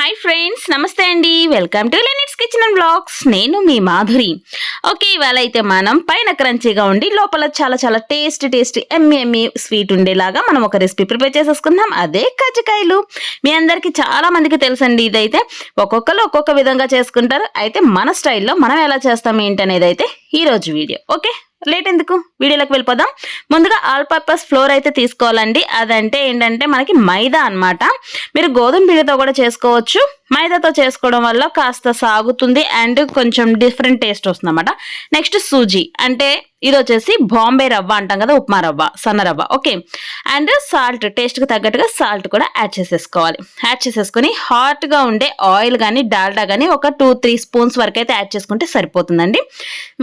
Hi friends నమస్తే అండి. Welcome to లెనిట్స్ కిచెన్ అండ్ బ్లాగ్స్ నేను మీ మాధురి. ఓకే ఇవాళ అయితే మనం పైన క్రంచీగా ఉండి లోపల చాలా చాలా టేస్ట్ టేస్ట్ ఎమ్మి ఎమ్మి స్వీట్ ఉండేలాగా మనం ఒక రెసిపీ ప్రిపేర్ చేసేసుకుందాం. అదే కజ్జికాయలు. మీ అందరికీ చాలా మందికి తెలుసండి ఇదైతే. ఒక్కొక్కరు ఒక్కొక్క విధంగా చేసుకుంటారు. అయితే మన స్టైల్లో మనం ఎలా చేస్తాం ఏంటి అనేది అయితే ఈరోజు వీడియో. ఓకే లేట్ ఎందుకు? వీడియోలోకి వెళ్ళిపోదాం. ముందుగా ఆల్ పర్పస్ ఫ్లోర్ అయితే తీసుకోవాలండి. అదంటే ఏంటంటే మనకి మైదా అన్నమాట. మీరు గోధుమ పిండితో కూడా చేసుకోవచ్చు. మైదాతో చేసుకోవడం వల్ల కాస్త సాగుతుంది అండ్ కొంచెం డిఫరెంట్ టేస్ట్ వస్తుంది అనమాట నెక్స్ట్ సూజీ. అంటే ఇది వచ్చేసి బాంబే రవ్వ అంటాం కదా ఉప్మా రవ్వ సన్న రవ్వ. ఓకే అండ్ సాల్ట్ టేస్ట్కి తగ్గట్టుగా సాల్ట్ కూడా యాడ్ చేసేసుకోవాలి. యాడ్ చేసేసుకొని హాట్గా ఉండే ఆయిల్ కానీ డాల్డా కానీ ఒక టూ త్రీ స్పూన్స్ వరకు అయితే యాడ్ చేసుకుంటే సరిపోతుందండి.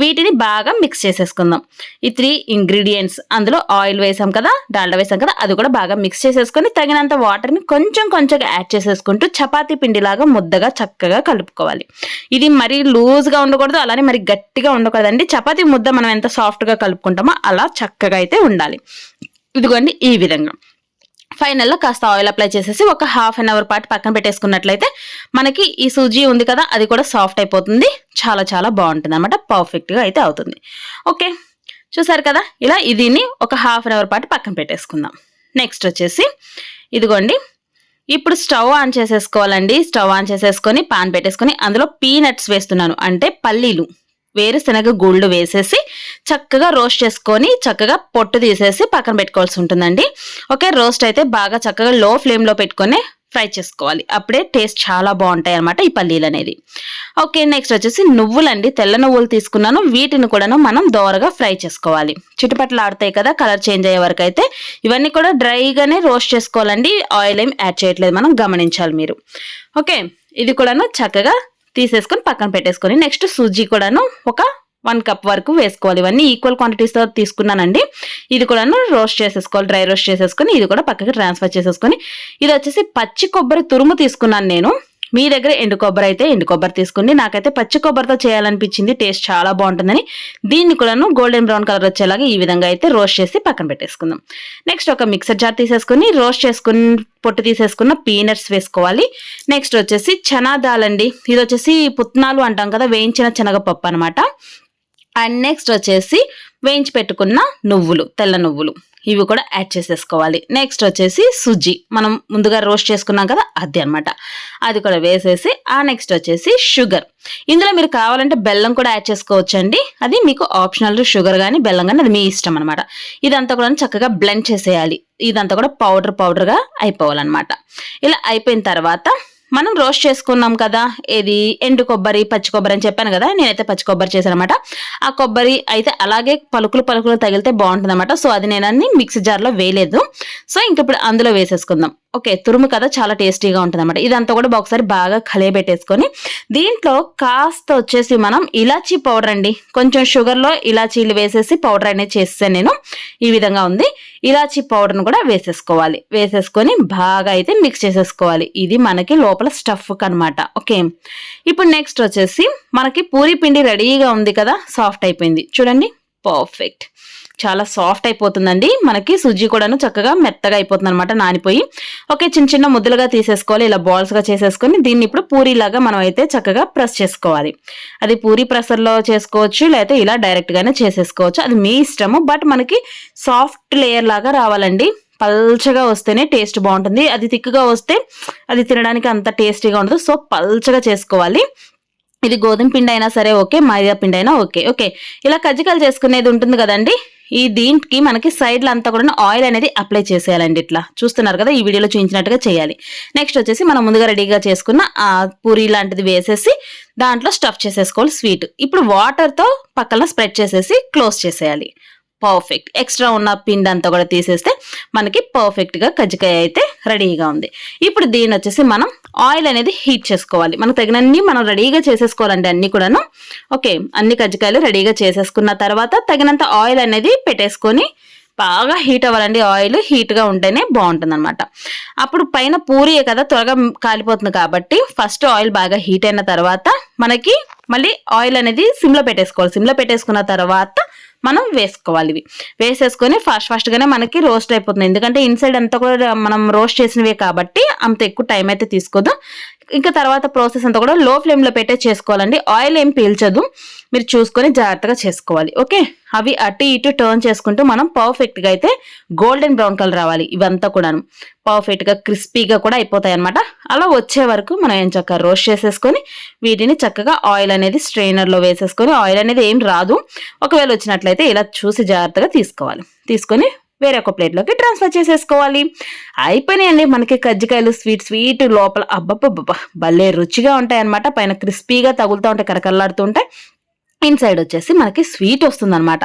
వీటిని బాగా మిక్స్ చేసేసుకుందాం. ఈ త్రీ ఇంగ్రీడియంట్స్ అందులో ఆయిల్ వేసాం కదా డాల్డా వేసాం కదా అది కూడా బాగా మిక్స్ చేసేసుకొని తగినంత వాటర్ని కొంచెం కొంచెం యాడ్ చేసేసుకుంటూ చపాతీ పిండిలాగా ముద్దగా చక్కగా కలుపుకోవాలి. ఇది మరీ లూజ్గా ఉండకూడదు అలానే మరి గట్టిగా ఉండకూడదండి. చపాతీ ముద్ద మనం ఎంత సాఫ్ట్గా కలుపుకుంటామో? అలా చక్కగా అయితే ఉండాలి. ఇదిగోండి ఈ విధంగా. ఫైనల్లో కాస్త ఆయిల్ అప్లై చేసేసి ఒక హాఫ్ అన్ అవర్ పాటు పక్కన పెట్టేసుకున్నట్లయితే మనకి ఈ సూజీ ఉంది కదా అది కూడా సాఫ్ట్ అయిపోతుంది. చాలా చాలా బాగుంటుంది అనమాట పర్ఫెక్ట్గా అయితే అవుతుంది. ఓకే చూసారు కదా? ఇలా దీన్ని ఒక హాఫ్ అన్ అవర్ పాటు పక్కన పెట్టేసుకుందాం. నెక్స్ట్ వచ్చేసి ఇదిగోండి. ఇప్పుడు స్టవ్ ఆన్ చేసేసుకోవాలండి. స్టవ్ ఆన్ చేసేసుకొని పాన్ పెట్టేసుకొని అందులో పీనట్స్ వేస్తున్నాను. అంటే పల్లీలు. వేరుశనగ గుళ్ళు వేసేసి చక్కగా రోస్ట్ చేసుకొని చక్కగా పొట్టు తీసేసి పక్కన పెట్టుకోవాల్సి ఉంటుందండి. ఓకే రోస్ట్ అయితే బాగా చక్కగా లో ఫ్లేమ్లో పెట్టుకొని ఫ్రై చేసుకోవాలి. అప్పుడే టేస్ట్ చాలా బాగుంటాయి అనమాట ఈ పల్లీలు అనేది ఓకే నెక్స్ట్ వచ్చేసి నువ్వులండి. తెల్ల నువ్వులు తీసుకున్నాను. వీటిని కూడాను మనం దోరగా ఫ్రై చేసుకోవాలి. చుట్టుపక్కల ఆడుతాయి కదా కలర్ చేంజ్ అయ్యే వరకు అయితే. ఇవన్నీ కూడా డ్రైగానే రోస్ట్ చేసుకోవాలండి. ఆయిల్ ఏం యాడ్ చేయట్లేదు. మనం గమనించాలి మీరు. ఓకే ఇది కూడాను చక్కగా తీసేసుకొని పక్కన పెట్టేసుకొని నెక్స్ట్ సూజీ కూడాను ఒక వన్ కప్ వరకు వేసుకోవాలి. ఇవన్నీ ఈక్వల్ క్వాంటిటీస్తో తీసుకున్నానండి. ఇది కూడాను రోస్ట్ చేసేసుకోవాలి డ్రై రోస్ట్ చేసేసుకొని ఇది కూడా పక్కకి ట్రాన్స్ఫర్ చేసేసుకొని. ఇది వచ్చేసి పచ్చి కొబ్బరి తురుము తీసుకున్నాను నేను. మీ దగ్గర ఎండు కొబ్బరి అయితే ఎండు కొబ్బరి తీసుకోండి. నాకైతే పచ్చి కొబ్బరితో చేయాలనిపించింది. టేస్ట్ చాలా బాగుంటుందని దీన్ని కూడాను గోల్డెన్ బ్రౌన్ కలర్ వచ్చేలాగా ఈ విధంగా అయితే రోస్ట్ చేసి పక్కన పెట్టేసుకుందాం. నెక్స్ట్ ఒక మిక్సర్ జార్ తీసేసుకుని రోస్ట్ చేసుకుని పొట్టు తీసేసుకున్న పీనట్స్ వేసుకోవాలి. నెక్స్ట్ వచ్చేసి చనా అండి ఇది వచ్చేసి పుట్నాలు అంటాం కదా వేయించిన శనగపప్పు అనమాట అండ్ నెక్స్ట్ వచ్చేసి వేయించి పెట్టుకున్న నువ్వులు తెల్ల నువ్వులు. ఇవి కూడా యాడ్ చేసేసుకోవాలి. నెక్స్ట్ వచ్చేసి సుజ్జి. మనం ముందుగా రోస్ట్ చేసుకున్నాం కదా అది అనమాట అది కూడా వేసేసి ఆ నెక్స్ట్ వచ్చేసి షుగర్ ఇందులో మీరు కావాలంటే బెల్లం కూడా యాడ్ చేసుకోవచ్చండి. అది మీకు ఆప్షనల్ షుగర్ కానీ బెల్లం కానీ అది మీ ఇష్టం అనమాట ఇదంతా కూడా చక్కగా బ్లెండ్ చేసేయాలి. ఇదంతా కూడా పౌడర్ పౌడర్గా అయిపోవాలన్నమాట. ఇలా అయిపోయిన తర్వాత మనం రోస్ట్ చేసుకున్నాం కదా ఏది? ఎండు కొబ్బరి పచ్చి కొబ్బరి అని చెప్పాను కదా నేనైతే పచ్చి కొబ్బరి చేశాను అనమాట ఆ కొబ్బరి అయితే అలాగే పలుకులు పలుకులు తగిలితే బాగుంటుంది అనమాట సో అది నేను అన్ని మిక్సీ జార్లో వేయలేదు. సో ఇంక ఇప్పుడు అందులో వేసేసుకుందాం. ఓకే తురుము కదా చాలా టేస్టీగా ఉంటుంది అనమాట ఇదంతా కూడా ఒకసారి బాగా కలియబెట్టేసుకొని దీంట్లో కాస్త వచ్చేసి మనం ఇలాచీ పౌడర్ అండి. కొంచెం షుగర్లో ఇలాచీలు వేసేసి పౌడర్ అనేది చేస్తాను నేను. ఈ విధంగా ఉంది. ఇలాచీ పౌడర్ను కూడా వేసేసుకోవాలి. వేసేసుకొని బాగా అయితే మిక్స్ చేసేసుకోవాలి. ఇది మనకి లోపల స్టఫ్ అనమాట ఓకే. ఇప్పుడు నెక్స్ట్ వచ్చేసి మనకి పూరి పిండి రెడీగా ఉంది కదా సాఫ్ట్ అయిపోయింది. చూడండి పర్ఫెక్ట్ చాలా సాఫ్ట్ అయిపోతుందండి. మనకి సుజ్జి కూడాను చక్కగా మెత్తగా అయిపోతుంది అనమాట నానిపోయి. ఓకే చిన్న చిన్న ముద్దలుగా తీసేసుకోవాలి ఇలా బాల్స్గా చేసేసుకొని దీన్ని ఇప్పుడు పూరీలాగా మనం అయితే చక్కగా ప్రెస్ చేసుకోవాలి. అది పూరి ప్రెసర్లో చేసుకోవచ్చు లేకపోతే ఇలా డైరెక్ట్గానే చేసేసుకోవచ్చు. అది మీ ఇష్టము బట్ మనకి సాఫ్ట్ లేయర్ లాగా రావాలండి. పల్చగా వస్తేనే టేస్ట్ బాగుంటుంది. అది తిక్కుగా వస్తే అది తినడానికి అంత టేస్టీగా ఉండదు. సో పల్చగా చేసుకోవాలి. ఇది గోధుమ పిండి అయినా సరే ఓకే మైదా పిండి అయినా ఓకే ఓకే. ఇలా కజ్జికాయలు చేసుకునేది ఉంటుంది కదండి. ఈ దీనికి మనకి సైడ్లో అంతా కూడా ఆయిల్ అనేది అప్లై చేసేయాలండి ఇట్లా. చూస్తున్నారు కదా ఈ వీడియోలో చూపించినట్టుగా చేయాలి. నెక్స్ట్ వచ్చేసి మనం ముందుగా రెడీగా చేసుకున్న ఆ పూరి లాంటిది వేసేసి దాంట్లో స్టఫ్ చేసేసుకోవాలి స్వీట్. ఇప్పుడు వాటర్తో పక్కన స్ప్రెడ్ చేసేసి క్లోజ్ చేసేయాలి. పర్ఫెక్ట్ ఎక్స్ట్రా ఉన్న పిండి అంతా కూడా తీసేస్తే మనకి పర్ఫెక్ట్గా కజ్జికాయ అయితే రెడీగా ఉంది. ఇప్పుడు దీని వచ్చేసి మనం ఆయిల్ అనేది హీట్ చేసుకోవాలి. మనకు తగినన్ని మనం రెడీగా చేసేసుకోవాలండి అన్ని కూడాను ఓకే అన్ని కజ్జికాయలు రెడీగా చేసేసుకున్న తర్వాత తగినంత ఆయిల్ అనేది పెట్టేసుకొని బాగా హీట్ అవ్వాలండి. ఆయిల్ హీట్గా ఉంటేనే బాగుంటుంది అనమాట అప్పుడు పైన పూరియే కదా త్వరగా కాలిపోతుంది కాబట్టి ఫస్ట్ ఆయిల్ బాగా హీట్ అయిన తర్వాత మనకి మళ్ళీ ఆయిల్ అనేది సిమ్లో పెట్టేసుకోవాలి. సిమ్లో పెట్టేసుకున్న తర్వాత మనం వేసుకోవాలి ఇవి వేసేసుకొని ఫాస్ట్ ఫాస్ట్గానే మనకి రోస్ట్ అయిపోతుంది. ఎందుకంటే ఇన్సైడ్ అంతా కూడా మనం రోస్ట్ చేసినవే కాబట్టి అంత ఎక్కువ టైం అయితే తీసుకోదు. ఇంకా తర్వాత ప్రాసెస్ అంతా కూడా లో ఫ్లేమ్లో పెట్టే చేసుకోవాలండి. ఆయిల్ ఏం పీల్చదు. మీరు చూసుకొని జాగ్రత్తగా చేసుకోవాలి. ఓకే అవి అటు ఇటు టర్న్ చేసుకుంటూ మనం పర్ఫెక్ట్గా అయితే గోల్డెన్ బ్రౌన్ కలర్ రావాలి. ఇవంతా కూడాను. పర్ఫెక్ట్గా క్రిస్పీగా కూడా అయిపోతాయి అనమాట అలా వచ్చే వరకు మనం ఏం చక్కగా రోస్ట్ చేసేసుకొని వీటిని చక్కగా ఆయిల్ అనేది స్ట్రైనర్లో వేసేసుకొని ఆయిల్ అనేది ఏం రాదు. ఒకవేళ వచ్చినట్లయితే ఇలా చూసి జాగ్రత్తగా తీసుకోవాలి. తీసుకొని వేరే ఒక ప్లేట్లోకి ట్రాన్స్ఫర్ చేసేసుకోవాలి. అయిపోయినాయండి మనకి కజ్జికాయలు స్వీట్ స్వీట్ లోపల అబ్బబ్బబ్బ భలే రుచిగా ఉంటాయి అనమాట పైన క్రిస్పీగా తగులుతూ ఉంటాయి కరకల్లాడుతూ ఉంటాయి. ఇన్సైడ్ వచ్చేసి మనకి స్వీట్ వస్తుందనమాట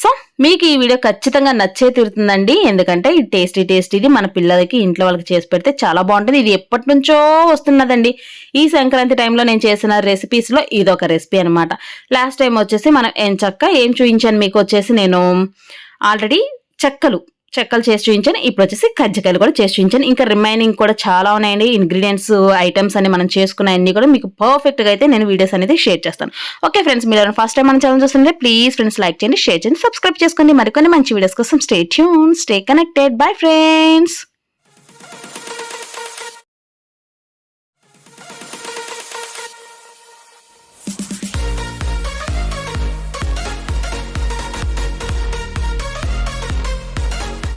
సో మీకు ఈ వీడియో ఖచ్చితంగా నచ్చే తీరుతుందండి. ఎందుకంటే ఇది టేస్టీ టేస్టీది మన పిల్లలకి ఇంట్లో వాళ్ళకి చేసి పెడితే చాలా బాగుంటుంది. ఇది ఎప్పటి నుంచో వస్తున్నదండి. ఈ సంక్రాంతి టైంలో నేను చేసిన రెసిపీస్లో ఇది ఒక రెసిపీ అనమాట లాస్ట్ టైం వచ్చేసి మనం ఏం చక్క ఏం చూపించాను మీకు? వచ్చేసి నేను ఆల్రెడీ చెక్కలు. చెక్కలు చేసి చూపించాను. ఇప్పుడు వచ్చేసి కజ్జికాయలు కూడా చేసి చూపించాను. ఇంకా రిమైనింగ్ కూడా చాలా ఉన్నాయండి. ఇంగ్రీడియంట్స్ ఐటమ్స్ అన్ని మనం చేసుకున్న అన్ని కూడా మీకు పర్ఫెక్ట్గా అయితే నేను వీడియోస్ అనేది షేర్ చేస్తాను. ఓకే ఫ్రెండ్స్ మీరు ఫస్ట్ టైం మన ఛానల్ చూస్తుంటే ప్లీజ్ ఫ్రెండ్స్ లైక్ చేయండి షేర్ చేయండి సబ్స్క్రైబ్ చేసుకోండి. మరికొన్ని మంచి వీడియోస్ కోసం stay tune stay connected bye friends